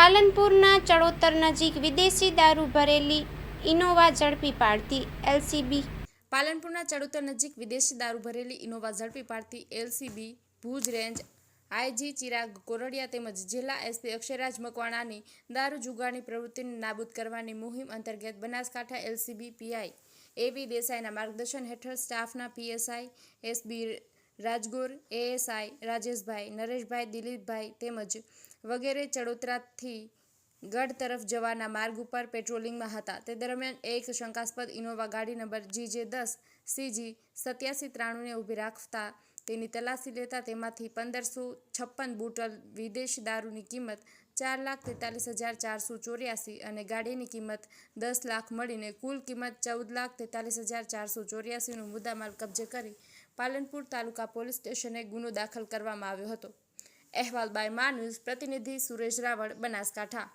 પાલનપુરના ચડોતર નજીક વિદેશી દારૂ ભરેલી ઇનોવા ઝડપી પાડતી એલસીબી. પાલનપુરના ચડોતર નજીક વિદેશી દારૂ ભરેલી ઇનોવા ઝડપી પાડતી LCB Bhuj range IG Chirag Kordia તેમજ જિલ્લા એસપી અક્ષયરાજ મકવાણાની દારૂ જુગારની પ્રવૃત્તિને નાબૂદ કરવાની મુહિમ અંતર્ગત બનાસકાંઠા એલસીબી પીઆઈ એવી દેસાઈના માર્ગદર્શન હેઠળ સ્ટાફના PSI SB Rajgor, ASI, Rajeshbhai, Nareshbhai, Dilipbhai તેમજ વગેરે ચડોતરાથી ગઢ તરફ જવાના માર્ગ ઉપર પેટ્રોલિંગમાં હતા. તે દરમિયાન એક શંકાસ્પદ ઇનોવા ગાડી નંબર જીજે દસ સીજી સત્યાસી ત્રાણુંને ઊભી રાખતા તેની તલાશી લેતા તેમાંથી પંદરસો છપ્પન બોટલ વિદેશી દારૂની કિંમત ચાર લાખ તેતાલીસ હજાર ચારસો ચોર્યાસી અને ગાડીની કિંમત દસ લાખ મળીને કુલ કિંમત ચૌદ લાખ તેતાલીસ હજાર ચારસો ચોર્યાસીનો મુદ્દામાલ કબજે કરી પાલનપુર તાલુકા પોલીસ સ્ટેશને ગુનો દાખલ કરવામાં આવ્યો હતો. અહેવાલ બાય મા પ્રતિનિધિ સુરેશ રાવળ, બનાસકાંઠા.